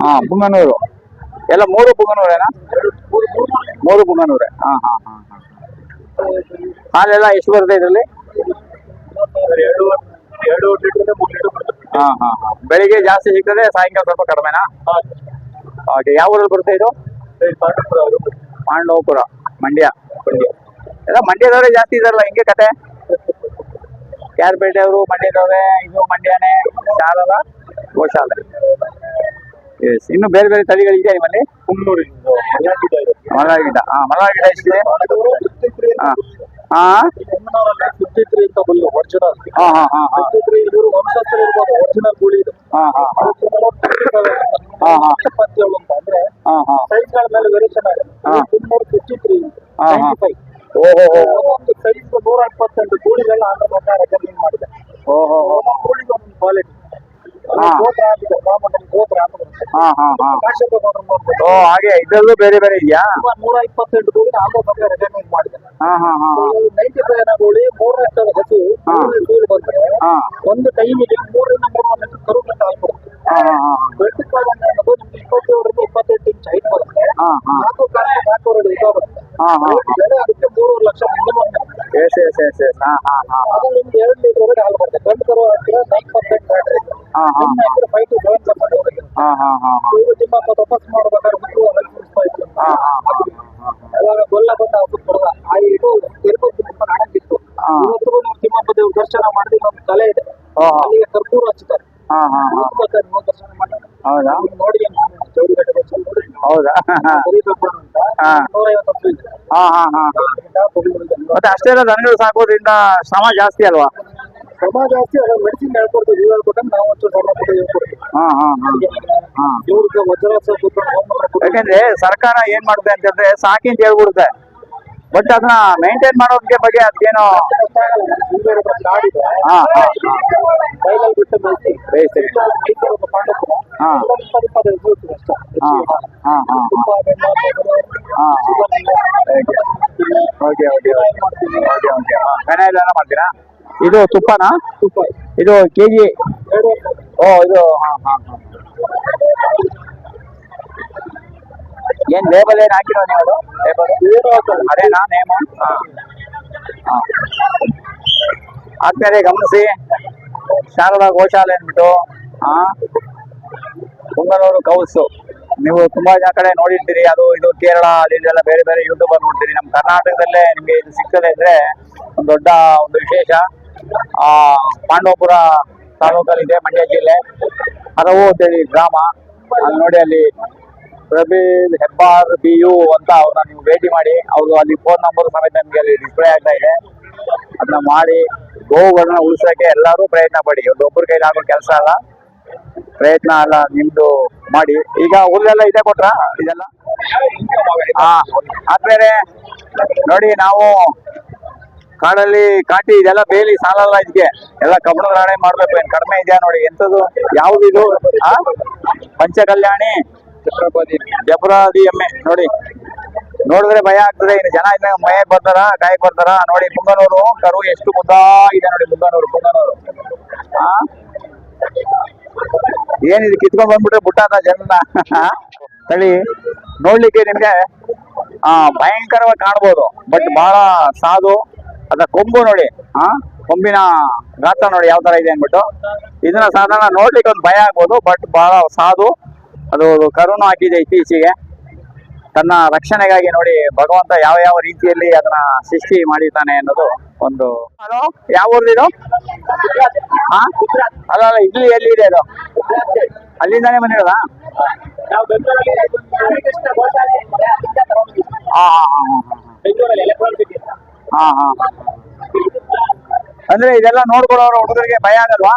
ಹಾ ಪುಂಗನೂರು ಎಲ್ಲ ಮೂರು ಬುಂಗನೂರೇನಾ ಮೂರು ಪುಂಗನೂರೇ ಹಾ ಹಾ ಹಾ ಹಾಲೆಲ್ಲ ಎಷ್ಟು ಬರುತ್ತೆ ಇದರಲ್ಲಿ? ಹಾ ಹಾ ಹಾ. ಬೆಳಿಗ್ಗೆ ಜಾಸ್ತಿ ಸಿಗ್ತದೆ, ಸಾಯಂಕಾಲ ಸ್ವಲ್ಪ ಕಡಿಮೆನಾ? ಓಕೆ, ಯಾವ ಊರಲ್ಲಿ ಬರುತ್ತೆ ಇದು? ಪಾಂಡವಪುರ, ಮಂಡ್ಯ. ಮಂಡ್ಯ ಎಲ್ಲ ಮಂಡ್ಯದವರೇ ಜಾಸ್ತಿ ಇದಾರಲ್ಲ ಹಿಂಗೆ ಕತೆ. ಕ್ಯಾರ್ಪೇಟೆ ಅವರು ಮಂಡ್ಯದವರೇ ಇದು ಮಂಡ್ಯನೇ, ಶಾರದಾ ಗೋಶಾಲೆ ಎಸ್ ಇನ್ನು ಬೇರೆ ಬೇರೆ ತಳಿಗಳಿದೆಯಾ ನಿಮ್ಮಲ್ಲಿ ಇದೆ. ಮಲನಾಡ್ ಗಿಡ ಹಾ ಮಲನಾಡ್ ಗಿಡ ಎಷ್ಟಿದೆ ಹಾ ಹಾ ಫಿಫ್ಟಿ ತ್ರೀ ಅಂತ ಬಂದು ಒರಿಜಿನಲ್. ಹಾ ಹಾ ಹಾ ಫಿಫ್ಟಿ ತ್ರೀ ಇವರು ವಂಶಸ್ಥ ಇರ್ಬೋದು ಒರಿಜಿನಲ್ ಗೂಳಿ ಇದು. ಹಾ ಹಾ ಹಾ. ಹಾ, ಹಾ. ಇಪ್ಪತ್ತೇಳು ಅಂತ ಅಂದ್ರೆ ಹಾ ಹಾ. ಸೈಜ್ಗಳ ಮೇಲೆ ವೇರಿಯೇಷನ್ ಆಗಿದೆ ಹಾ. ಕುನ್ನೂರು ಫಿಫ್ಟಿ ತ್ರೀ ಹಾ, ಹಾ. ಫೈವ್ ಓಹೋ ಒಂದು ಸೈಜ್ ನೂರ ಇಪ್ಪತ್ತೆಂಟು ಗೂಳಿಗಳನ್ನ ಆಂಧ್ರ ಪ್ರಕಾರ ಕಮ್ಮಿ ಮಾಡಿದೆ. ಓಹೋ ಗೂಳಿಗೆ ಒಂದು ಕ್ವಾಲಿಟಿ. ಗೋತ್ರ ಆಗಿದೆ. ಮಾಮೂಲಿ ಗೋತ್ರ. ಹಾ ಹಾ ಹಾ. ಓ ಹಾಗೆ ಇದರಲ್ಲೂ ಬೇರೆ ಬೇರೆ ಇದೆಯಾ? ನೂರ ಇಪ್ಪತ್ತೆಂಟು ಗೂಳಿನ ಆಂಧ್ರ ಸರ್ಕಾರ ರೆಕಮೆಂಡ್ ಮಾಡಿದೆ ಹಾ ಹಾ ಹಾ ನೈಂಟಿ ಫೈವ್ ಗೂಳಿ ಮೂರನೇ ಹತ್ತು ಹಸು ಸೂರು ಬಂದ್ರೆ ಒಂದು ಟೈಮಿಗೆ ಮೂರರಿಂದ ಮೂರು ಲಕ್ಷ ಕರು ಗಂಟೆ ಹಾಲು ಕೊಡುತ್ತೆ ಹಾ ಹಾ. ಹಾ ಅನ್ನೋದು ನಿಮ್ಗೆ ಇಪ್ಪತ್ತೇಳರಿಂದ ಇಪ್ಪತ್ತೆಂಟು ಇಂಚ್ ಹೈಟ್ ಬರುತ್ತೆ. ನಾಲ್ಕು ಕಾಲ ನಾಲ್ಕೂವರೆ ಬೆಲೆ ಅದಕ್ಕೆ ಮೂರುವರೆ lakh minimum yes yes yes yes. ಹಾ ಹಾ ಹಾ. ಅದು ನಿಮ್ಗೆ ಎರಡು ಲೀಟರ್ ವರೆಗೆ ಹಾಲು ಬರುತ್ತೆ ಗಂಡು ಕರು ಹಾಕಿದ್ರೆ ನೈನ್ ಪರ್ಸೆಂಟ್ ಬ್ಯಾಟ್ರಿ ಹಾ ಹಾ ಹೆಣ್ಣು ಹಾಕಿದ್ರೆ ಫೈವ್ ಟು ಸೆವೆನ್ ಪರ್ಸೆಂಟ್ ವರೆಗೆ ಹಾ ಹಾ ಹಾ ಹಾ. ಇವರು ತಿಮ್ಮಪ್ಪ ತಪಸ್ ಮಾಡ್ಬೇಕಾದ್ರೆ ಹಾ ಹಾ ಅವಾಗ ಗೊಲ್ಲ ಬಂದ ಆ ಇದು ತಿರುಪತಿ ನಾಡಕ್ಕಿತ್ತು. ಇವತ್ತಿಗೂ ನಾವು ತಿಮ್ಮಪ್ಪ ದೇವ್ರ ದರ್ಶನ ಮಾಡಿದ್ರೆ ಒಂದು ಕಲೆ ಇದೆ. ಅಲ್ಲಿಗೆ ಕರ್ಪೂರ ಹಚ್ಚುತ್ತಾರೆ ಹಾ ದರ್ಶನ ಹೌದಾ? ನೋಡಿ ನಾನು. ಹೌದಾ? ಅಷ್ಟೇ ಅಲ್ಲ ಹಾ. ಹಾ ಹಾ. ಮತ್ತೆ ಅಷ್ಟೆಲ್ಲ ದನಗಳು ಸಾಕೋದ್ರಿಂದ ಶ್ರಮ ಜಾಸ್ತಿ ಅಲ್ವಾ? ಶ್ರಮ ಜಾಸ್ತಿ ಅದ್ರ ಮೆಡಿಸಿನ್ ಹೇಳ್ಕೊಡ್ತೀವಿ ನೀವು ಹೇಳ್ಕೊಟ್ಟಂಗೆ ನಾವು ಒಂಚೂರು ಶ್ರಮ ಕೊಟ್ಟು ಹೇಳ್ಕೊಡ್ತೀವಿ ಹಾ ಹಾ ಹಾ. ಹಾ. ಇವ್ರಿಗೆ ವಜ್ರಾಸ ಕೂತ್ಕೊಂಡು ಯಾಕಂದ್ರೆ ಸರ್ಕಾರ ಏನ್ ಮಾಡುತ್ತೆ ಅಂತಂದ್ರೆ ಸಾಕಿ ಅಂತ ಹೇಳ್ಬಿಡುತ್ತೆ ಬಟ್ ಅದನ್ನ ಮೇಂಟೈನ್ ಮಾಡೋದಕ್ಕೆ ಬಗ್ಗೆ ಅದೇನು. Okay okay? ಓಕೆ ಎಲ್ಲ ಮಾಡ್ತೀರಾ? ಇದು ತುಪ್ಪನಾ? ತುಪ್ಪ. ಇದು ಕೆಜಿ ಎರಡು ಓ ಇದು ಹಾಂ ಹಾ ಹಾ. ಏನ್ ಲೇಬಲ್ ಏನ್ ಹಾಕಿರೋ ನೀವು ಲೇಬಲ್. ಅದೇನಾ ನೇಮ ಹಾ. ಗಮನಿಸಿ. ಶಾರದಾ ಗೋಶಾಲೆ ಅಂದ್ಬಿಟ್ಟು ಆ ಪುಂಗನೂರು ಕೌಸು ನೀವು ತುಂಬಾ ಜನ ಕಡೆ ನೋಡಿರ್ತೀರಿ ಅದು ಇದು ಕೇರಳ ಅದೆಲ್ಲ ಬೇರೆ ಬೇರೆ ಯೂಟ್ಯೂಬರ್ ನೋಡ್ತೀರಿ. ನಮ್ಮ ಕರ್ನಾಟಕದಲ್ಲೇ ನಿಮಗೆ ಇದು ಸಿಗ್ತದೆ ಅಂದ್ರೆ ಒಂದು ದೊಡ್ಡ ಒಂದು ವಿಶೇಷ ಆ ಪಾಂಡವಪುರ ತಾಲೂಕಲ್ಲಿ ಇದೆ ಮಂಡ್ಯ ಜಿಲ್ಲೆ. ಹರವು ಅಂತೇಳಿ ಗ್ರಾಮ. ಅಲ್ಲಿ ನೋಡಿ ಅಲ್ಲಿ ಪ್ರಬೀಲ್ ಹೆಬ್ಬಾರ್ ಬಿ ಯು ಅಂತ ಅವ್ರನ್ನ ನೀವು ಭೇಟಿ ಮಾಡಿ, ಅವರು ಅಲ್ಲಿ ಫೋನ್ ನಂಬರ್ ಸಮೇತ ನಿಮಗೆ ಅಲ್ಲಿ ಡಿಸ್ಪ್ಲೇ ಆಗ್ತಾ ಇದೆ. ಅದನ್ನ ಮಾಡಿ ಗೋವುಗಳನ್ನ ಉಳಿಸೋಕೆ ಎಲ್ಲರೂ ಪ್ರಯತ್ನ ಪಡಿ. ಒಂದು ಒಬ್ಬರ ಕೈಲಿ ಆಗೋ ಕೆಲಸ ಅಲ್ಲ. ಪ್ರಯತ್ನ ಅಲ್ಲ, ನಿಮ್ದು ಮಾಡಿ. ಈಗ ಹುಲ್ಲೆಲ್ಲ ಇದೆ ಕೊಟ್ರ? ಇದೆಲ್ಲ? ಹಾ, ಆದ್ಮೇಲೆ ನೋಡಿ ನಾವು ಕಾಡಲ್ಲಿ ಕಾಟಿ, ಇದೆಲ್ಲ ಬೇಲಿ ಸಾಲಲ್ಲ ಇದಕ್ಕೆ ಎಲ್ಲ ಕಬ್ಬಣದ ರಾಣೆ ಮಾಡ್ಬೇಕು. ಏನ್ ಕಡಿಮೆ ಇದೆಯಾ ನೋಡಿ ಎಂತದು ಯಾವ್ದಿದು? ಆ? ಜಬ್ರಾದಿ ಎಮ್ಮೆ, ನೋಡಿ. ನೋಡಿದ್ರೆ ಭಯ ಆಗ್ತದೆ. ಇನ್ನು ಜನ ಇನ್ನ ಮಯ ಬರ್ತಾರ, ಕಾಯಕ್ ಬರ್ತಾರ? ನೋಡಿ, ಮುಂಗನೂರು, ಕರು ಎಷ್ಟು ಮುದ್ದ ಇದೆ ನೋಡಿ, ಮುಂಗನೂರು ಮುಂಗನೂರು. ಆ? ಏನಿದೆ ಕಿತ್ಕೊಂಡ್ ಬಂದ್ಬಿಟ್ರೆ ಬುಟ್ಟಾದ ಜನ ತಳಿ ನೋಡ್ಲಿಕ್ಕೆ ನಿಮ್ಗೆ, ಆ, ಭಯಂಕರವಾಗಿ ಕಾಣ್ಬೋದು. ಬಟ್ ಬಹಳ ಸಾಧು. ಅದ ಕೊಂಬು ನೋಡಿ, ಆ? ಕೊಂಬಿನ ಗಾತ್ರ ನೋಡಿ, ಯಾವ ತರ ಇದೆ ಅನ್ಬಿಟ್ಟು ಇದನ್ನ ಸಾಧಾರಣ ನೋಡ್ಲಿಕ್ಕೆ ಒಂದು ಭಯ ಆಗ್ಬೋದು ಬಟ್ ಬಹಳ ಸಾಧು. ಅದು ಕರುನು ಹಾಕಿದೆ ಇತ್ತೀಚೆಗೆ. ತನ್ನ ರಕ್ಷಣೆಗಾಗಿ ನೋಡಿ ಭಗವಂತ ಯಾವ ಯಾವ ರೀತಿಯಲ್ಲಿ ಅದನ್ನ ಸೃಷ್ಟಿ ಮಾಡಿದ್ದಾನೆ ಅನ್ನೋದು ಒಂದು ಹಲೋ? ಯಾವ ಊರ್ದಿದು ಹಾ ಅಲ್ಲ ಅಲ್ಲ ಇಲ್ಲಿ ಎಲ್ಲಿ ಇದೆ ಅದು? ಅಲ್ಲಿಂದಾನೇ ಬಂದಿರೋದಾ. ಹಾ. ಹಾ ಹಾ ಅಂದ್ರೆ ಇದೆಲ್ಲ ನೋಡ್ಕೊಳ್ಳೋರು ಹುಡುಗರಿಗೆ ಭಯ ಆಗಲ್ವಾ?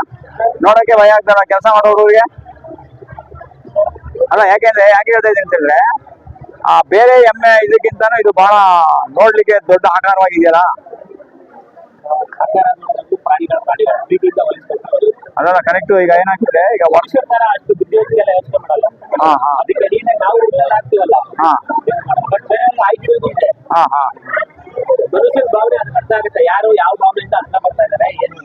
ನೋಡಕ್ಕೆ ಭಯ ಆಗ್ತಾರ ಕೆಲಸ ಮಾಡೋ ಹುಡುಗರಿಗೆ? ಅಲ್ಲ ಯಾಕೆಂದ್ರೆ ಯಾಕೆ ಹೇಳ್ತಾ ಇದ್ದೀನಿ ಅಂತಂದ್ರೆ ಆ ಬೇರೆ ಎಮ್ಮೆ ಇದಕ್ಕಿಂತ ಇದು ಬಹಳ ನೋಡ್ಲಿಕ್ಕೆ ದೊಡ್ಡ ಆಕಾರವಾಗಿದೆಯಲ್ಲ? ಅದೆಲ್ಲ ಕನೆಕ್ಟ್ ಈಗ ಏನಾಗ್ತದೆ, ಈಗ ವರ್ಷ ಹಾ ಹಾ. ಹಾ ಹಾ. ಯಾರು ಯಾವ ಅರ್ಥ ಮಾಡ್ತಾ ಇದ್ದಾರೆ ಏನು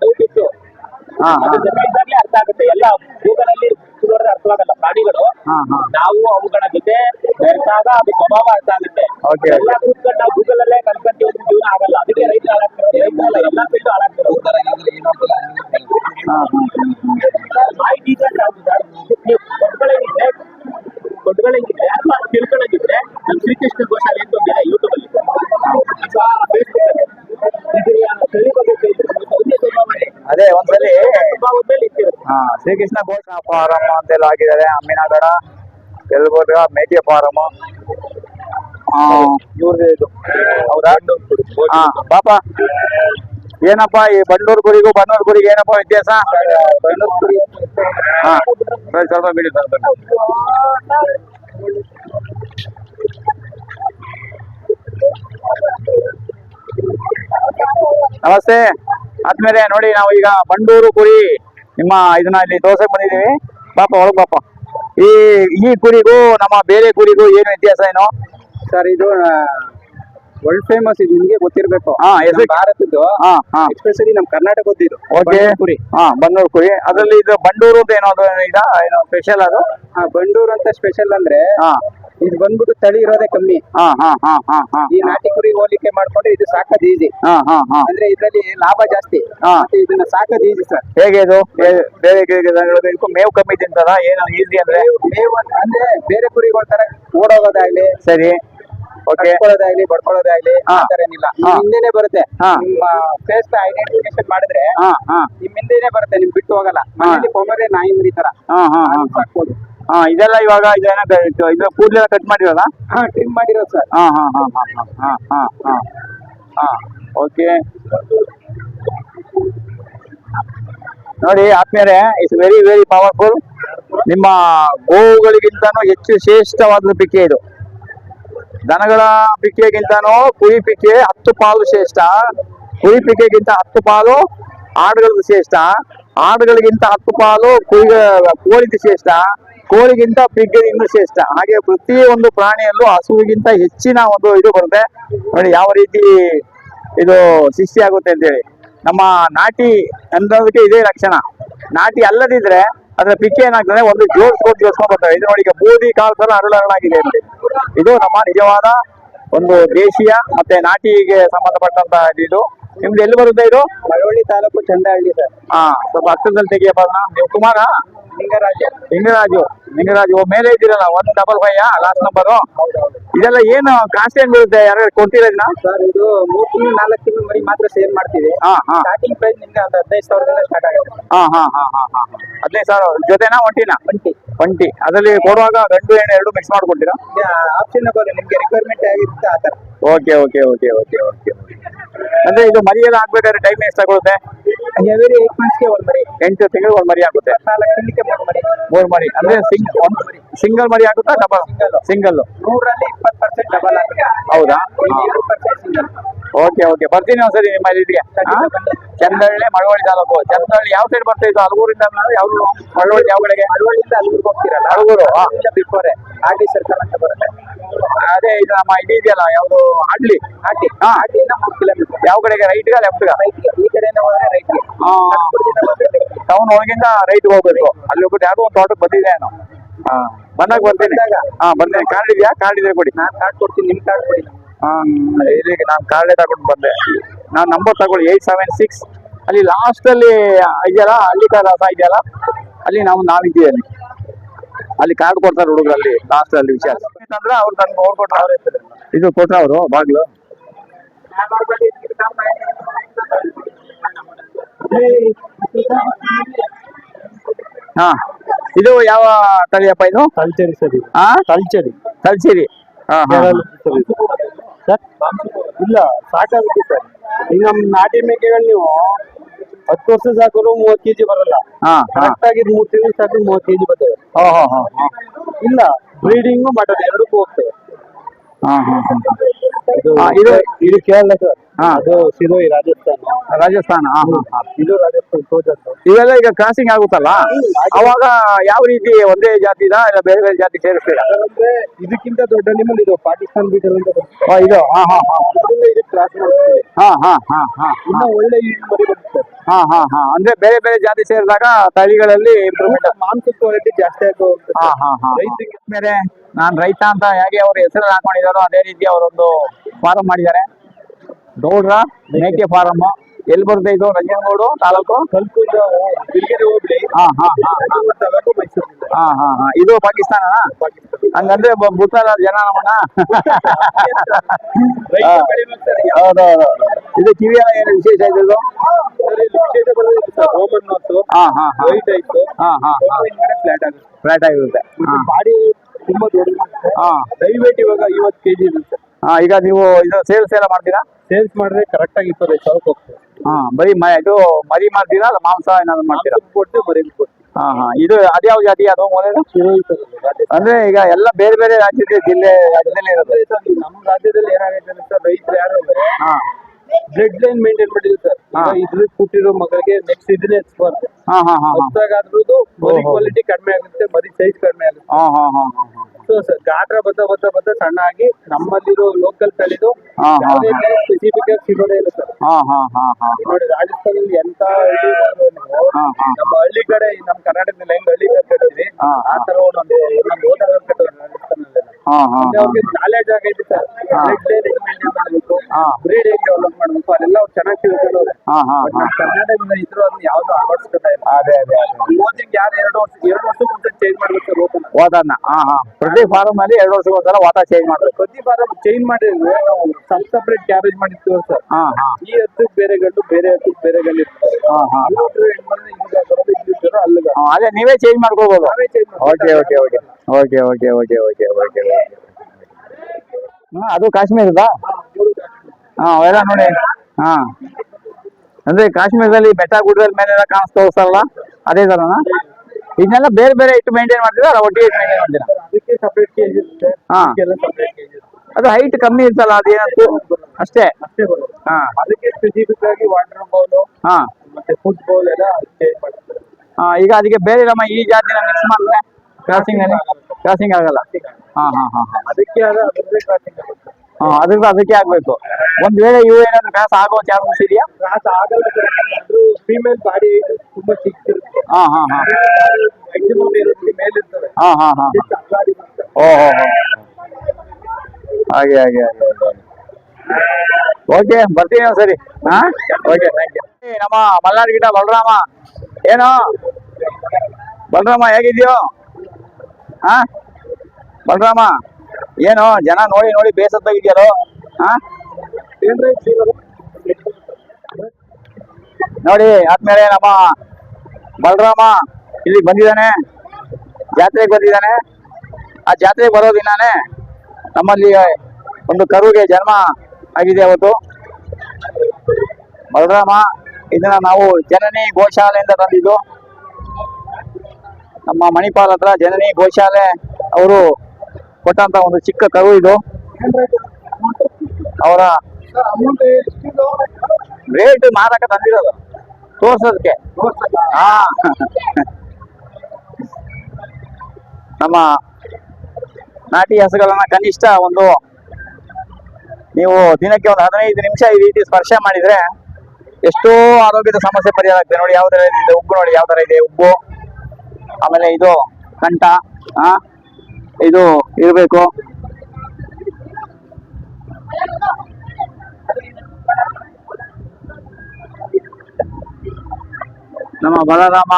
ಕಲಿಬೇಕು ಅದು ಜನ ಅರ್ಥ ಆಗುತ್ತೆ. ಎಲ್ಲ ಭೂಗಳಲ್ಲಿ ಸುತ್ತುವರೆದ ಅರ್ಥವಾಗಲ್ಲ. ಪ್ರಾಣಿಗಳು ನಾವು ಅವುಗಳ ಜೊತೆ ಬೆರೆತಾಗ ಅದು ಸ್ವಭಾವ ಅರ್ಥ ಆಗುತ್ತೆ. Okay. ಎಲ್ಲ ಕೂತ್ಕೊಂಡು ನಾವು ಗೂಗಲ್ ಅಲ್ಲೇ ಕಲ್ತ್ಕೊಂತೀವಿ ಅಂದ್ರೆ ಜೀವನ ಆಗಲ್ಲ. ಅದಕ್ಕೆ ರೈತ ಹಾಳಾಗ್ತಾರೆ. ರೈತ ಎಲ್ಲ ಫೀಲ್ಡ್ ಹಾಳಾಗ್ತಾರೆ. ಉತ್ತರ ಏನಾಗ್ತಿಲ್ಲ ಹಾ, ಶ್ರೀಕೃಷ್ಣ ಘೋಷ ಫಾರಂ ಅಂತೆಲ್ಲ ಹಾಕಿದ್ದಾರೆ. ಅಮ್ಮಿನಗಡ ಯಲಬುರ್ಗ ಮೇಟಿಯ ಫಾರಂ ಇವ್ರದ್ದು ಇದು. ಹಾ, ಪಾಪ. ಏನಪ್ಪ ಈ ಬಂಡೂರು ಗುರಿಗೂ ಬನ್ನೂರು ಗುರಿಗೆ ಏನಪ್ಪ ವ್ಯತ್ಯಾಸ? ಹಾ ಸ್ವಲ್ಪ ಸ್ವಲ್ಪ ನಮಸ್ತೆ. ಆದ್ಮೇಲೆ ನೋಡಿ ನಾವು ಈಗ ಬಂಡೂರು ಕುರಿ ನಿಮ್ಮ ಇದನ್ನ ಇಲ್ಲಿ ದೋಸೆ ಬಂದಿದ್ದೀವಿ. ಪಾಪ ಒಳಗ್ ಪಾಪ ಈ ಈ ಕುರಿಗೂ, ನಮ್ಮ ಬೇರೆ ಕುರಿಗೂ ಏನು ವ್ಯತ್ಯಾಸ ಏನು? ಸರ್, ಇದು ವರ್ಲ್ಡ್ ಫೇಮಸ್ ಇದು ನಿಮಗೆ ಗೊತ್ತಿರಬೇಕು. ಹಾ, ಭಾರತದ್ದು. ಹಾ ಹಾ. ಎಸ್ಪೆಷಲಿ ನಮ್ಮ ಕರ್ನಾಟಕದ್ದು ಇದು. ಓಕೆ ಕುರಿ ಹಾ ಬನ್ನೂರು ಕುರಿ ಅದರಲ್ಲಿ ಇದು ಬಂಡೂರು ಅಂತ ಏನೋ ಅದು ಈಗ ಏನೋ ಸ್ಪೆಷಲ್ ಅದು? ಆ ಬಂಡೂರು ಅಂತ ಸ್ಪೆಷಲ್ ಅಂದ್ರೆ ಹಾ. ಇದು ಬಂದ್ಬಿಟ್ಟು ತಳಿ ಇರೋದೇ ಕಮ್ಮಿ. ಹಾ ಹಾ ಹಾ ಹಾ ಹಾ. ಈ ನಾಟಿ ಕುರಿ ಹೋಲಿಕೆ ಮಾಡ್ಕೊಂಡು ಇದು ಸಾಕದ್ ಈಜಿ ಹಾ ಹಾ ಹಾ. ಅಂದ್ರೆ ಇದರಲ್ಲಿ ಲಾಭ ಜಾಸ್ತಿ. ಹಾ. ಮತ್ತೆ ಇದನ್ನ ಸಾಕದ್ ಈಸಿ ಸರ್ ಹೇಗೆ ಇದು? ಬೇರೆ ಇದಕ್ಕೂ ಮೇವು ಕಮ್ಮಿ ತಿಂತದ? ಏನು ಈಸಿ ಅಂದ್ರೆ? ಮೇವು ಅಂದ್ರೆ ಬೇರೆ ಕುರಿಗಳ ತರ ಓಡೋಗೋದಾಗ್ಲಿ ಸರಿ. ಕಟ್ಕೊಳ್ಳೋದಾಗ್ಲಿ ಬಡ್ಕೊಳ್ಳೋದಾಗ್ಲಿ ಆ. ತರ ಏನಿಲ್ಲ. ನಿಮ್ ಹಿಂದೆನೆ ಬರುತ್ತೆ. ನಿಮ್ಮ ಫೇಸ್ನ ಐಡೆಂಟಿಫಿಕೇಶನ್ ಮಾಡಿದ್ರೆ ಹಾ ಹಾ. ನಿಮ್ ಹಿಂದೆನೆ ಬರುತ್ತೆ ನಿಮ್ ಬಿಟ್ಟು ಹೋಗಲ್ಲ. ಮನೇಲಿ ಪೊಮರೆ ನಾಯಿ ಮರಿ ತರ. ಹಾ ಹಾ ಹಾ. ಅದನ್ನ ಸಾಕ್ಬೋದು. ಹಾ ಇದೆಲ್ಲ ಇವಾಗ ಇದೇನ ಇದು ಕೂದಲೆಲ್ಲ ಕಟ್ ಮಾಡಿರೋದಾ? ಹಾ ಟ್ರಿಮ್ ಮಾಡಿರೋದು ಸರ್. ಹಾ ಹಾ ಹಾ ಹಾ ಹಾ ಹಾ ಹಾ ಹಾ. ಓಕೆ. ನೋಡಿ ಆದ್ಮೇಲೆ ಇಟ್ಸ್ ವೆರಿ ವೆರಿ ಪವರ್ಫುಲ್ ನಿಮ್ಮ ಗೋವುಗಳಿಗಿಂತನೂ ಹೆಚ್ಚು ಶ್ರೇಷ್ಠವಾದ ಪಿಕೆ ಇದು. ದನಗಳ ಪಿಕ್ಕೆಗಿಂತನೂ ಕುರಿ ಪಿಕೆ ಹತ್ತು ಪಾಲು ಶ್ರೇಷ್ಠ. ಕುರಿ ಪಿಕೆಗಿಂತ ಹತ್ತು ಪಾಲು ಆಡುಗಳದ್ದು ಶ್ರೇಷ್ಠ. ಆಡುಗಳಿಗಿಂತ ಹತ್ತು ಪಾಲು ಕುರಿ ಕೋಳಿದು ಶ್ರೇಷ್ಠ. ಕೋಳಿಗಿಂತ ಪಿಗ್ಗಿಗಿಂತ ಶ್ರೇಷ್ಠ. ಹಾಗೆ ಪ್ರತಿಯೊಂದು ಪ್ರಾಣಿಯಲ್ಲೂ ಹಸುವಿಗಿಂತ ಹೆಚ್ಚಿನ ಒಂದು ಇದು ಬರುತ್ತೆ. ನೋಡಿ ಯಾವ ರೀತಿ ಇದು ಸೃಷ್ಟಿ ಆಗುತ್ತೆ ಅಂತೇಳಿ. ನಮ್ಮ ನಾಟಿ ಅನ್ನೋದಕ್ಕೆ ಇದೇ ಲಕ್ಷಣ. ನಾಟಿ ಅಲ್ಲದಿದ್ರೆ ಅದ್ರ ಪಿಕ್ಕೆ ಏನಾಗ್ತದೆ ಒಂದು ಜೋಡಿಸ್ಕೊಂಡು ಜೋಸ್ಕೊಂಡು ಬರ್ತವೆ ಇದು ನೋಡಿ ಈಗ ಬೂದಿ ಕಾಲ್ ತರ ಅರಳಾಗಿದೆ ಇಲ್ಲಿ. ಇದು ನಮ್ಮ ನಿಜವಾದ ಒಂದು ದೇಶೀಯ ಮತ್ತೆ ನಾಟಿಗೆ ಸಂಬಂಧಪಟ್ಟಂತ ಇದು. ನಿಮ್ದು ಎಲ್ಲಿ ಬರುತ್ತೆ ಇದು? ಮಳವಳ್ಳಿ ತಾಲೂಕು ಚಂದಹಳ್ಳಿ ಸರ್. ಹಾ ಸ್ವಲ್ಪ ಹತ್ತಿರದಲ್ಲಿ ಅದನ್ನ. ನೀವು ಕುಮಾರ? ಲಿಂಗರಾಜ. ಲಿಂಗರಾಜು ಮೇಲೆ ಇದ್ದೀರಲ್ಲ one double five last number ಇದೆಲ್ಲ ಏನು ಕಾಸ್ಟ್ ಏನ್ ಬೀಳುತ್ತೆ? ಯಾರು ಕೊಡ್ತೀರಾ ಇದನ್ನ? ಸರ್ ಇದು ಮೂರು ತಿಂಗಳು ನಾಲ್ಕು ತಿಂಗಳು ಮರಿ ಮಾತ್ರ ಸೇಲ್ ಮಾಡ್ತೀವಿ. ಸ್ಟಾರ್ಟಿಂಗ್ ಪ್ರೈಸ್ ನಿಮ್ಗೆ ಒಂದು ಹದಿನೈದು ಸಾವಿರದಿಂದ ಸ್ಟಾರ್ಟ್ ಆಗುತ್ತೆ. ಹಾ ಹಾ ಹಾ ಹಾ ಹದಿನೈದು ಸಾವಿರ ಜೊತೆನಾ ಒಂಟಿನ? ಟ್ವೆಂಟಿ ಒಂಟಿ. ಅದರಲ್ಲಿ ಕೊಡುವಾಗ ಗಂಡು ಎಣ್ಣೆ ಎರಡು ಮಿಕ್ಸ್ ಮಾಡ್ಕೊಡ್ತೀರಾ ಆಪ್ಷನ್ ನಿಮ್ಗೆ ರಿಕ್ವೈರ್ಮೆಂಟ್ ಆಗಿರುತ್ತೆ ಆ ಥರ. Okay okay okay okay okay ಅಂದ್ರೆ ಇದು ಮರಿಯಲ್ಲ ಹಾಕ್ಬೇಕಾದ್ರೆ ಟೈಮ್ ಎಷ್ಟಾಗುತ್ತೆ ಎವ್ರಿ ಏಟ್ ಮಂತ್ಸ್ಗೆ ಒಂದು ಮರಿ. ಎಂಟು ತಿಂಗಳು ಒಂದು ಮರಿ ಆಗುತ್ತೆ. ನಾಲ್ಕು ತಿಂಗಳಿಗೆ ಮೂರು ಮರಿ. ಮೂರು ಮರಿ. ಅಂದ್ರೆ ಸಿಂಗ್ ಸಿಂಗಲ್ ಮರಿ ಆಗುತ್ತಾ ಡಬಲ್ ಸಿಂಗಲ್ ನೂರಲ್ಲಿ ಇಪ್ಪತ್ತು ಪರ್ಸೆಂಟ್ ಡಬಲ್ ಆಗುತ್ತೆ. ಹೌದಾ? ಪರ್ಸೆಂಟ್ ಸಿಂಗಲ್ ಓಕೆ ಓಕೆ ಬರ್ತೀನಿ ಒಂದ್ಸರಿ ನಿಮ್ಮ ಇಲ್ಲಿಗೆ. ಚಂದಳ್ಳಿ ಮಳವಳ್ಳಿ ತಾಲೂಕು. ಚಂದಳ್ಳಿ ಯಾವ ಸೈಡ್ ಬರ್ತಾ ಇತ್ತು? ಅಲಗೂರಿಂದ ಯಾವ ಮಳವಳ್ಳಿ ಯಾವ ಕಡೆಗೆ? ಮಳವಳ್ಳಿಯಿಂದ ಅಲ್ಲಿಗೆ ಹೋಗ್ತೀರಲ್ಲ? ಅಲಗೂರು ಹಾ. ಆಟಿ ಸರ್ಕಲ್ ಅಂತ ಬರುತ್ತೆ. ಅದೇ ಇದು ನಮ್ಮ ಇದು ಇದೆಯಲ್ಲ ಯಾವುದು ಆಡ್ಲಿ ಆಟಿ ಹಾ. ಆಟಿಯಿಂದ ಮೂರು ಕಿಲೋಮೀಟರ್ ಯಾವ ಕಡೆಗೆ? ರೈಟ್ಗೆ ಲೆಫ್ಟ್ಗ ರೈಟ್ಗೆ ಈ ಕಡೆಯಿಂದ ಹೋದ್ರೆ ರೈಟ್ಗೆ ಟೌನ್ ಒಳಗಿಂದ ರೈಟ್ ಹೋಗ್ಬೇಕು. ಅಲ್ಲಿ ಹೋಗ್ಬಿಟ್ಟು ಯಾವುದೋ ಒಂದು ತೋಟಕ್ಕೆ ಬಂದಿದೆ ನಾನು. ಹಾ. ಬಂದಾಗ ಬರ್ತೀನಿ. ಹಾ ಬರ್ತೀನಿ ಕಾರ್ಡ್ ಇದೆಯಾ? ಕಾರ್ಡ್ ಇದ್ರೆ ಕೊಡಿ. ನಾನು ಕಾರ್ಡ್ ಕೊಡ್ತೀನಿ. ನಿಮ್ ಕಾರ್ಡ್ ಕೊಡಿ. ಇಲ್ಲಿಗೆ ನಾನು ಕಾರ್ಡೆ ತಗೊಂಡು ಬಂದೆ. ನಾನು ನಂಬರ್ ತಗೊಳ್ಳಿ ಏಯ್ಟ್ ಸೆವೆನ್ ಸಿಕ್ಸ್ ಅಲ್ಲಿ ಲಾಸ್ಟಲ್ಲಿ ಇದೆಯಲ್ಲ ಅಲ್ಲಿ ರಸ ಇದೆಯಲ್ಲ ಅಲ್ಲಿ ನಾವು ನಾವಿದ್ದೀವಿ ಅಲ್ಲಿ. ಅಲ್ಲಿ ಕಾರ್ಡ್ ಕೊಡ್ತಾರೆ ಹುಡುಗರಲ್ಲಿ ಲಾಸ್ಟ್ ಅಲ್ಲಿ ವಿಚಾರ ಅಂದ್ರೆ ಅವ್ರು ನನ್ಗೆ ಅವ್ರು ಕೊಟ್ರೆ ಅವ್ರು ಇದು ಕೊಟ್ರ ಅವರು ಬಾಗ್ಲು? ಹಾ ಇದು ಯಾವ ತಳಿಯಪ್ಪ ಇದು? ತಲ್ಚೇರಿ ಸರಿ. ಹಾ? ತಲ್ಚೇರಿ. ಕಲ್ಸಿರಿ ಹಾ ಹಾ ಸರ್ ಇಲ್ಲ ಸಾಕಾಗುತ್ತೆ ಸರ್. ಈಗ ನಮ್ ನಾಟಿ ಮೇಕೆಗಳು ನೀವು ಹತ್ತು ವರ್ಷ ಸಾಕಿದ್ರು ಮೂವತ್ ಕೆಜಿ ಬರಲ್ಲ. ಹಾ ಹಾ. ಕರೆಕ್ಟ್ ಆಗಿ ಮೂರು ತಿಂಗಳು ಸಾಕು ಮೂವತ್ ಕೆಜಿ ಬರ್ತವೆ. ಹೋ ಹೋ ಹೋ ಹೋ. ಇಲ್ಲ ಬ್ರೀಡಿಂಗು ಮಟನ್ ಎರಡಕ್ಕೂ ಹೋಗ್ತವೆ. ಹಾ ಹಾ ಹಾ ಹಾ, ಇದು ಇದು ಕೇರಳ ಸರ್. ಅದು ಸಿರೋಯಿ ರಾಜಸ್ಥಾನ. ರಾಜಸ್ಥಾನ ಹಾ ಹಾ ಹಾ. ಇದು ರಾಜಸ್ಥಾನ ಇವೆಲ್ಲ ಈಗ ಕ್ರಾಸಿಂಗ್ ಆಗುತ್ತಲ್ಲ? ಅವಾಗ ಯಾವ ರೀತಿ ಒಂದೇ ಜಾತಿ ಇಲ್ಲ ಬೇರೆ ಬೇರೆ ಜಾತಿ ಸೇರಿಸ್ತೀರಾ? ಅಂದ್ರೆ ಇದಕ್ಕಿಂತ ದೊಡ್ಡ ನಿಮ್ಮಲ್ಲಿ ಇದು ಪಾಕಿಸ್ತಾನ ಬೀಟಲ್ ಅಂತ ಬರುತ್ತೆ. ಓ, ಇದು? ಹಾ ಹಾ ಹಾ. ಅದರಿಂದ ಇದು ಕ್ರಾಸ್ ಮಾಡ್ತೀವಿ. ಹಾ ಹಾ ಹಾ ಹಾ ಇನ್ನ ಒಳ್ಳೆ ಈ ಮರಿ ಬರುತ್ತೆ ಹಾ ಹಾ ಹಾ. ಅಂದ್ರೆ ಬೇರೆ ಬೇರೆ ಜಾತಿ ಸೇರಿದಾಗ ತಳಿಗಳಲ್ಲಿ ಇಂಪ್ರೂವ್ಮೆಂಟ್ ಮಾಂಸದ ಕ್ವಾಲಿಟಿ ಜಾಸ್ತಿ ಆಯ್ತು ಹಾ ಹಾ ಹಾ ರೈತರಿಗೆ ಬೇರೆ ನಾನ್ ರೈತ ಅಂತ ಹೇಗೆ ಅವ್ರ ಹೆಸರು ಹಾಕೊಂಡಿದಾರೋ ಅದೇ ರೀತಿ ಅವರೊಂದು ಫಾರಂ ಮಾಡಿದ್ದಾರೆ. ಗೌಡ್ರ ಮೇಕೆ ಫಾರಂ ಎಲ್ಲಿ ಬರುತ್ತೆ ಇದು? ನಂಜನಗೂಡು ತಾಲೂಕು? ಇದು ಪಾಕಿಸ್ತಾನ ಹಂಗಂದ್ರೆ ಬುತ್ತಾರ ಜನ ನಮ್ಮಣ್ಣ ಹೌದೌದು ಇದು ಕಿವಿಯ ಏನು ವಿಶೇಷ ಇದ್ದು ಹಾ ಹಾ. ಫ್ಲಾಟ್ ಆಗಿರುತ್ತೆ. ಬಾಡಿ ತುಂಬಾ ದೊಡ್ಡ ಹಾ. ದಯವಿಟ್ಟು ಇವಾಗ ಐವತ್ತು ಕೆಜಿ ಇರುತ್ತೆ. ಈಗ ನೀವು ಇದು ಸೇಲ್ಸ್ ಎಲ್ಲ ಮಾಡ್ತೀರಾ? ಸೇಲ್ಸ್ ಮಾಡಿದ್ರೆ ಕರೆಕ್ಟ್ ಆಗಿ ಇಪ್ಪತ್ತೈದು ಸಾವಿರ ಹೋಗ್ತದೆ. ಹಾ ಬರೀ ಮ ಇದು ಮರಿ ಮಾಡ್ತೀರಾ ಅಲ್ಲ ಮಾಂಸ ಏನಾದ್ರು ಮಾಡ್ತೀರಾ? ಕೊಟ್ಟು ಬರೀ ಕೊಟ್ಟು ಹಾ ಹಾ ಇದು ಅದ್ಯಾವ ಜಾತಿ ಅದು ಮೊದಲು. ಅಂದ್ರೆ ಈಗ ಎಲ್ಲ ಬೇರೆ ಬೇರೆ ರಾಜ್ಯದ ಜಿಲ್ಲೆ ರಾಜ್ಯದಲ್ಲಿ ಇರೋದು. ನಮ್ಮ ರಾಜ್ಯದಲ್ಲಿ ಏನಾಗುತ್ತೆ ಅಂತ ಸರ್ ರೈತರು ಯಾರು ಹಾ. ಬ್ಲಡ್ ಲೈನ್ ಮೇಂಟೈನ್ ಮಾಡಿದ್ರು ಸರ್ ಇದ್ರ ಹುಟ್ಟಿರೋ ಮಗಳಿಗೆ ನೆಕ್ಸ್ಟ್ ಇದನ್ನೇ ಸ್ಪರ್ಧೆ ಹಾ ಹಾ ಹಾ ಹೊಸದಾಗಾದ್ರೂ ಓಹೋ. ಕ್ವಾಲಿಟಿ ಕಡಿಮೆ ಆಗುತ್ತೆ ಮರಿ ಸೈಜ್ ಕಡಿಮೆ ಆಗುತ್ತೆ. ಹಾ ಹಾ ಹಾ. ಸೊ ಸರ್ ಗಾತ್ರ ಬದ್ದ ಬದ್ದ ಬದ್ದ ಸಣ್ಣ ಆಗಿ ನಮ್ಮಲ್ಲಿರೋ ಲೋಕಲ್ ತಳಿದು ಹಾ, ಹಾ, ಯಾವುದೇ ಸ್ಪೆಸಿಫಿಕ್ ಆಗಿ ಸಿಗೋದೇ ಇಲ್ಲ ಸರ್. ಹಾ ಹಾ ಹಾ ಹಾ. ನೋಡಿ ರಾಜಸ್ಥಾನದಲ್ಲಿ ಎಂತ ಹಳ್ಳಿ ಇದಾವೆ ನೀವು, ಹಾ, ಹಾ. ನಮ್ಮ ಹಳ್ಳಿ ಕಡೆ ನಮ್ಮ ಕರ್ನಾಟಕದಲ್ಲಿ ಹೆಂಗ್ ಹಳ್ಳಿ ಕಡೆ ಕಟ್ತೀವಿ ಹಾ, ಆ ತರ ಒಂದೊಂದು ಒಂದೊಂದು ಹೋದಾಗ ಕಟ್ಟೋದು ರಾಜಸ್ಥಾನದಲ್ಲಿ ನಾಲೆಜ್ ಆಗೈತೆ ಸರ್. ಬ್ರೀಡ್ ಹೆಂಗ್ ಡೆವಲಪ್ ಮಾಡಬೇಕು ಅದೆಲ್ಲ ಅವ್ರು ಚೆನ್ನಾಗಿ ತಿಳ್ಕೊಂಡವ್ರೆ ಕರ್ನಾಟಕದ ಇದ್ರು ಅದನ್ನ ಯಾವ್ದು ಅಳವಡಿಸ್ಕೊತಾ ಇಲ್ಲ. ಅದೇ ಅದೇ ಅದೇ. ಓದಿಗೆ ಯಾರು ಎರಡು ವರ್ಷ ಎರಡು ವರ್ಷಕ್ಕೆ ಒಂದ್ಸಲ ಚೇಂಜ್ ಮಾಡ್ಬೇಕು ಸರ್ ಓದನ್ನ. ಹಾ ಹಾ. ಪ್ರತಿ ಫಾರಂ ಅಲ್ಲಿ ಎರಡು ವರ್ಷಕ್ಕೊಂದ್ಸಲ ವಾತ ಚೇಂಜ್ ಮಾಡ್ಬೇಕು. ಪ್ರತಿ ವಾರ ಚೇಂಜ್ ಮಾಡಿದ್ರೆ ನಾವು ಸಬ್ ಸಪ್ರೇಟ್ ಕ್ಯಾರೇಜ್ ಮಾಡಿರ್ತೀವಿ ಸರ್. ಹಾ ಹಾ. ಈ ಹತ್ತು ಬೇರೆ ಗಂಡು ಬೇರೆ ಹತ್ತು ಬೇರೆ ಗಂಡು ಅಲ್ಲಿ ಅದೇ ನೀವೇ ಚೇಂಜ್ ಮಾಡ್ಕೋಬಹುದು. Okay okay okay okay okay okay okay okay ಅದು ಕಾಶ್ಮೀರದ? ಹಾ ಅವೆಲ್ಲ ನೋಡಿ. ಹಾ. ಅಂದ್ರೆ ಕಾಶ್ಮೀರದಲ್ಲಿ ಬೆಟ್ಟ ಗುಡ್ಡದ ಮೇಲೆ ಎಲ್ಲ ಕಾಣಿಸ್ತಾ ಹೋಗ್ತಾರಲ್ಲ ಅದೇ ತರನಾ? ಇದನ್ನೆಲ್ಲ ಬೇರೆ ಬೇರೆ ಇಟ್ಟು ಮೇಂಟೈನ್ ಮಾಡ್ತೀರಾ ಅಲ್ಲ ಒಟ್ಟಿಗೆ ಮೇಂಟೈನ್ ಮಾಡ್ತೀರಾ? ಹಾ. ಅದು ಹೈಟ್ ಕಮ್ಮಿ ಇರ್ತಲ್ಲ ಅದೇನಂತೂ ಅಷ್ಟೇ. ಹಾ. ಅದಕ್ಕೆ ಸ್ಪೆಸಿಫಿಕ್ ಆಗಿ ವಾಟರ್ ಬೌಲ್ ಹಾ. ಮತ್ತೆ ಫುಡ್ ಬೌಲ್ ಎಲ್ಲ ಈಗ ಅದಕ್ಕೆ ಬೇರೆ ನಮ್ಮ ಈ ಜಾತಿನ ಮಿಕ್ಸ್ ಮಾಡಿದ್ರೆ ಕ್ರಾಸಿಂಗ್ ಕ್ರಾಸಿಂಗ್ ಆಗಲ್ಲ. ಹಾ ಹಾ ಹಾ ಅದಕ್ಕೆ ಹಾ ಅದ್ರಿಂದ ಅದಕ್ಕೆ ಆಗ್ಬೇಕು. ಒಂದ್ ವೇಳೆ ಇವು ಏನಾದ್ರು ಕ್ರಾಸ್ ಆಗೋ ಚಾನ್ಸಸ್ ಇದೆಯಾ? ಕ್ರಾಸ್ ಆಗಲ್ಲ ಫೀಮೇಲ್ ಬಾಡಿ ತುಂಬಾ ಚಿಕ್ಕಿರುತ್ತೆ ಹಾ ಹಾ ಹಾ. ಮ್ಯಾಕ್ಸಿಮಮ್ ಇರುತ್ತೆ ಮೇಲೆ ಇರ್ತವೆ ಹಾ ಹಾ ಹಾ. ಓ ಹೋ ಹೋ. ಹಾಗೆ ಹಾಗೆ ಹಾಗೆ ಓಕೆ ಬರ್ತೀನಿ ಸರಿ. ಹಾ? ಓಕೆ ಥ್ಯಾಂಕ್ ಯು ನಮ್ಮ ಮಲ್ನಾಡ್ ಗಿಡ ಬಲರಾಮ. ಏನು? ಬಲರಾಮ ಹೇಗಿದ್ಯೋ? ಹಾ? ಬಲರಾಮ, ಏನು, ಜನ ನೋಡಿ ನೋಡಿ ಬೇಸತ್ತಾಗಿದ್ಯಲ್ಲೋ? ಹಾ? ನೋಡಿ, ಆದ್ಮೇಲೆ ನಮ್ಮ ಬಲರಾಮ ಇಲ್ಲಿ ಬಂದಿದ್ದಾನೆ. ಜಾತ್ರೆಗೆ ಬಂದಿದ್ದಾನೆ. ಆ ಜಾತ್ರೆಗೆ ಬರೋ ದಿನಾನೇ ನಮ್ಮಲ್ಲಿ ಒಂದು ಕರುಗೆ ಜನ್ಮ ಆಗಿದೆ ಅವತ್ತು. ಬಲರಾಮ, ಇದನ್ನ ನಾವು ಜನನಿ ಗೋಶಾಲೆಯಿಂದ ತಂದಿದ್ದು. ನಮ್ಮ ಮಣಿಪಾಲ್ ಹತ್ರ ಜನನಿ ಗೋಶಾಲೆ ಅವರು ಕೊಟ್ಟಂತ ಒಂದು ಚಿಕ್ಕ ಕರು ಇದು. ಅವರ? ರೇಟ್ ಮಾರಾಟ ತಂದಿರೋದು. ತೋರ್ಸೋದಕ್ಕೆ. ಹಾ. ನಮ್ಮ ನಾಟಿ ಹಸುಗಳನ್ನ ಕನಿಷ್ಠ ಒಂದು ನೀವು ದಿನಕ್ಕೆ ಒಂದು ಹದಿನೈದು ನಿಮಿಷ ಈ ರೀತಿ ಸ್ಪರ್ಶ ಮಾಡಿದ್ರೆ ಎಷ್ಟೋ ಆರೋಗ್ಯದ ಸಮಸ್ಯೆ ಪರಿಹಾರ ಆಗ್ತದೆ ನೋಡಿ ಯಾವ ತರ ಇದೆ ಉಬ್ಬು ನೋಡಿ ಯಾವ ತರ ಇದೆ ಉಬ್ಬು ಆಮೇಲೆ ಇದು ಕಂಠ ಆ, ಇದು ಇರಬೇಕು. ನಮ್ಮ ಬಲರಾಮ.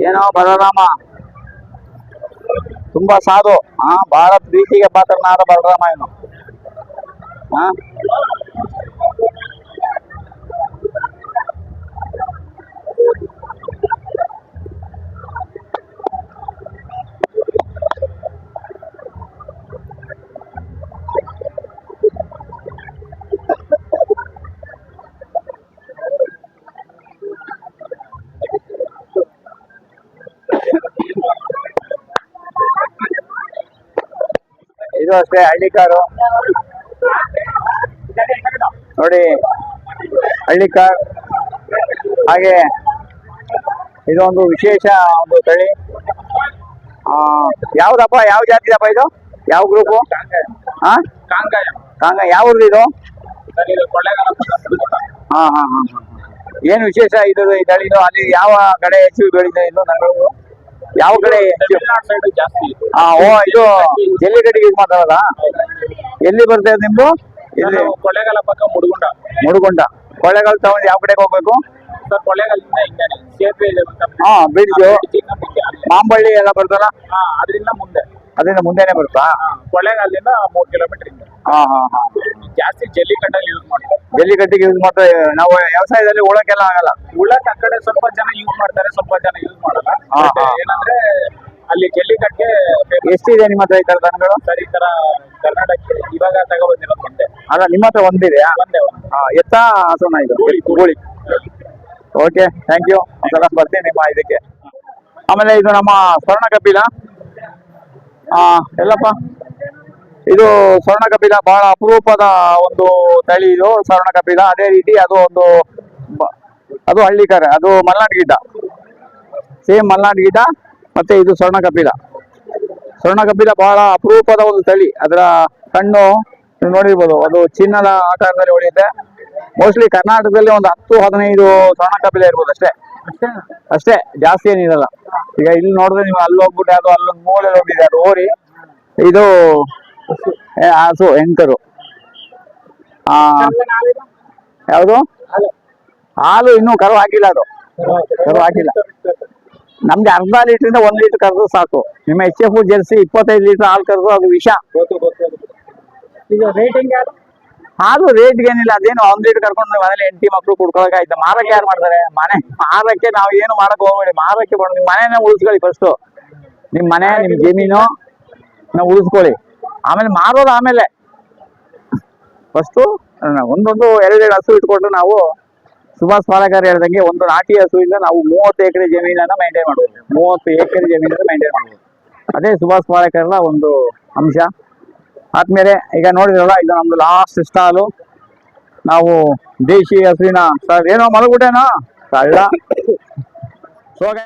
ಏನೋ ಬಲರಾಮ. ತುಂಬಾ ಸಾಧು. ಹಾ ಬಹಳ ಪ್ರೀತಿಗೆ ಪಾತ್ರನಾದ ಬಲರಾಮ ಏನು ಹಾ ಇದು ಅಷ್ಟೇ ಹಳ್ಳಿ ಕಾರು ನೋಡಿ, ಹಳ್ಳಿಕಾರ್. ಹಾಗೆ ಇದೊಂದು ವಿಶೇಷ ಒಂದು ತಳಿ. ಯಾವ್ದಪ್ಪ, ಯಾವ ಜಾತಿದಪ್ಪ ಇದು? ಯಾವ ಗ್ರೂಪು ಹಾ ಕಾಂಗ ಯಾವ ಇದು? ಹಾ ಹಾ ಹಾ. ಏನು ವಿಶೇಷ ಇದು, ಈ ತಳಿದು ಅಲ್ಲಿ ಯಾವ ಕಡೆ ಹೆಚ್ಚು ಬೆಳೀತಾ ಇದು ನಂಗಳು ಯಾವ ಕಡೆ ಇದು. ಓ, ಇದು ಇದು ಮಾತಾಡೋದಾ ಎಲ್ಲಿ ಬರ್ತದೆ ನಿಮ್ದು ಇಲ್ಲಿ ಕೊಳ್ಳೇಗಾಲ ಪಕ್ಕ ಮುಡುಗುಂಡ ಮುಡುಗುಂಡ ಕೊಳ್ಳೆಗಾಲ ತಗೊಂಡು ಯಾವ ಕಡೆಗೆ ಹೋಗ್ಬೇಕು ಇದೆ? ಹಾ ಅಲ್ಲಿ. ಮಾಂಬಳ್ಳಿ ಎಲ್ಲ ಬರ್ತಲ್ಲ ಹಾ, ಅದರಿಂದ ಮುಂದೆ ಅದರಿಂದ ಮುಂದೆನೆ ಬರುತ್ತಾ? ಕೊಳ್ಳೇಗಾಲದಿಂದ ಮೂರ್ ಕಿಲೋಮೀಟರ್ ಇಂದ ಹಾ ಹಾ ಹಾ. ಜಾಸ್ತಿ ಜಲ್ಲಿಕಟ್ಟಲ್ಲಿ ಯೂಸ್ ಮಾಡ್ತಾರೆ ಜಲ್ಲಿಕಟ್ಟಿಗೆ ಯೂಸ್ ಮಾಡ್ತಾ ನಾವು ವ್ಯವಸಾಯದಲ್ಲಿ ಉಳಕ್ಕೆಲ್ಲ ಆಗಲ್ಲ. ಉಳಕ್ಕೆ ಆ ಕಡೆ ಸ್ವಲ್ಪ ಜನ ಯೂಸ್ ಮಾಡ್ತಾರೆ ಸ್ವಲ್ಪ ಜನ ಯೂಸ್ ಮಾಡಲ್ಲ. ಹಾ. ಏನಂದ್ರೆ ಅಲ್ಲಿ ಜಲ್ಲಿಕಟ್ಟೆ ಎಷ್ಟಿದೆ ನಿಮ್ಮ ಹತ್ರ ಈ ತರ ದನಗಳು? ಸರಿ ಈ ತರ ಕರ್ನಾಟಕ ಇವಾಗ ತಗೊಬಂದಿರೋದು ಒಂದೇ. ಅಲ್ಲ ನಿಮ್ಮ ಹತ್ರ ಒಂದಿದೆಯಾ? ಒಂದೇ ಒಂದು. ಹಾ, ಎತ್ತ ಹಸುನ ಇದು? ಗೂಳಿ ಓಕೆ ಥ್ಯಾಂಕ್ ಯು ಒಂದ್ಸಲ ಬರ್ತೀನಿ ನಿಮ್ಮ ಇದಕ್ಕೆ. ಆಮೇಲೆ ಇದು ನಮ್ಮ ಸ್ವರ್ಣ ಕಪಿಲ. ಆ, ಎಲ್ಲಪ್ಪ. ಇದು ಸ್ವರ್ಣ ಕಪಿಲ ಬಹಳ ಅಪರೂಪದ ಒಂದು ತಳಿ ಇದು ಸ್ವರ್ಣ ಕಪಿಲ ಅದೇ ರೀತಿ ಅದು ಒಂದು ಅದು ಹಳ್ಳಿಕರ, ಅದು ಮಲ್ನಾಡ್ ಗಿಡ್ಡ. ಸೇಮ್ ಮಲ್ನಾಡ್ ಗಿಡ್ಡ, ಮತ್ತೆ ಇದು ಸ್ವರ್ಣ ಕಪಿಲ ಸ್ವರ್ಣ ಕಪಿಲ ಬಹಳ ಅಪರೂಪದ ಒಂದು ತಳಿ. ಅದರ ಕಣ್ಣು ನೋಡಿರ್ಬೋದು, ಅದು ಚಿನ್ನದ ಆಕಾರದಲ್ಲಿ ಉಳಿಯುತ್ತೆ. ಮೋಸ್ಟ್ಲಿ ಕರ್ನಾಟಕದಲ್ಲಿ ಒಂದು ಹತ್ತು, ಹದಿನೈದು ಸ್ವರ್ಣ ಕಪಿಲ ಇರ್ಬೋದು ಅಷ್ಟೇ. ಅಷ್ಟೇ ಜಾಸ್ತಿ ಏನಿರಲ್ಲ ಈಗ ಇಲ್ಲಿ ನೋಡಿದ್ರೆ ನೀವು ಅಲ್ಲಿ ಹೋಗ್ಬಿಟ್ಟು ಅದು ಅಲ್ಲೊಂದು ಮೂಳೆ ಹೋಗಿದೆ ಅದು ಓರಿ ಇದು ಹಸು ಎಂಟರು ಆ ಯಾವುದು? ಹಾಲು. ಇನ್ನೂ ಕರು ಹಾಕಿಲ್ಲ ಅದು. ಕರು ಹಾಕಿಲ್ಲ. ನಮ್ಗೆ ಅರ್ಧ ಲೀಟ್ರಿಂದ ಒಂದ್ ಲೀಟರ್ ಕರೆದು ಸಾಕು. ನಿಮ್ಮ ಎಚ್ ಎಫ್ ಜರ್ಸಿ ಇಪ್ಪತ್ತೈದು ಲೀಟರ್ ಹಾಲು ಕರೆದು ಅದು ವಿಷ. ಇದು ಹಾಲು ರೇಟ್ ಏನಿಲ್ಲ, ಅದೇನು ಒಂದ್ ರೇಟ್ ಕರ್ಕೊಂಡು ಮನೇಲಿ ಎಂಟಿ ಮಕ್ಳು ಕುಡ್ಕೊಳಕ ಆಯ್ತು? ಮಾರಕ್ಕೆ ಯಾರು ಮಾಡ್ತಾರೆ? ಮನೆ ಮಾರಕ್ಕೆ ನಾವು ಏನು ಮಾಡಕ್ ಹೋಗ್ಬೇಡಿ. ಮಾರಕ್ಕೆ ಬಂದ್ ನಿಮ್ ಮನೆನೇ ಉಳಿಸ್ಕೊಳ್ಳಿ ಫಸ್ಟ್ ನಿಮ್ ಮನೆ, ನಿಮ್ ಜಮೀನು ನಾವು ಉಳಿಸ್ಕೊಳ್ಳಿ. ಆಮೇಲೆ ಮಾರೋದು ಆಮೇಲೆ. ಫಸ್ಟು ಒಂದೊಂದು ಎರಡೆರಡು ಹಸು ಇಟ್ಕೊಂಡು ನಾವು ಸುಭಾಷ್ ಪಾಲಕರ್ ಹೇಳ್ದಂಗೆ ಒಂದು ನಾಟಿ ಹಸುವಿಂದ ನಾವು ಮೂವತ್ತು ಎಕರೆ ಜಮೀನನ್ನ ಮೈಂಟೈನ್ ಮಾಡ್ಬೋದು. ಮೂವತ್ತು ಎಕರೆ ಜಮೀನನ್ನ ಮೈಂಟೈನ್ ಮಾಡ್ಬೋದು. ಅದೇ ಸುಭಾಷ್ ಪಾಲಕರ್ನ ಒಂದು ಅಂಶ. ಆದ್ಮೇಲೆ ಈಗ ನೋಡಿದ್ರಲ್ಲ, ಇದು ನಮ್ದು ಲಾಸ್ಟ್ ಸ್ಟಾಲು ನಾವು ದೇಶಿ ಹಸುವಿನ ಸರ್ ಏನೋ ಮಲಗುಟೇನಾ ಕಳ್ಳ ಸೋಗ